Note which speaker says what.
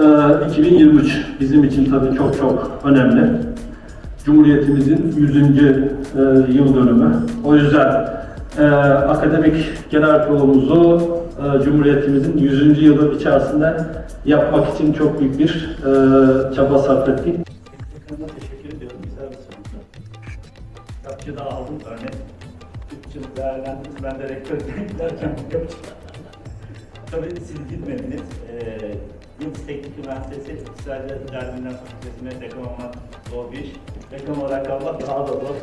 Speaker 1: Ee, 2023 bizim için tabii çok çok önemli. Cumhuriyetimizin 100. e, yıl dönümü. O yüzden e, akademik genel kurulumuzu e, Cumhuriyetimizin 100. yılı içerisinde yapmak için çok büyük bir çaba sarf ettik.
Speaker 2: Teşekkür ediyorum. Güzel bir sunumdu. Kitapçı da aldım örnek. Üç yıl değerlendirdim. Ben de rektör giderken bakıyorum. Tabii siz gitmediniz. Ee, Yıldız Teknik Üniversitesi İktisadi Derbinden Fakültesi'ne dekon olmak zor bir iş. Dekon olarak kalmak daha da zor.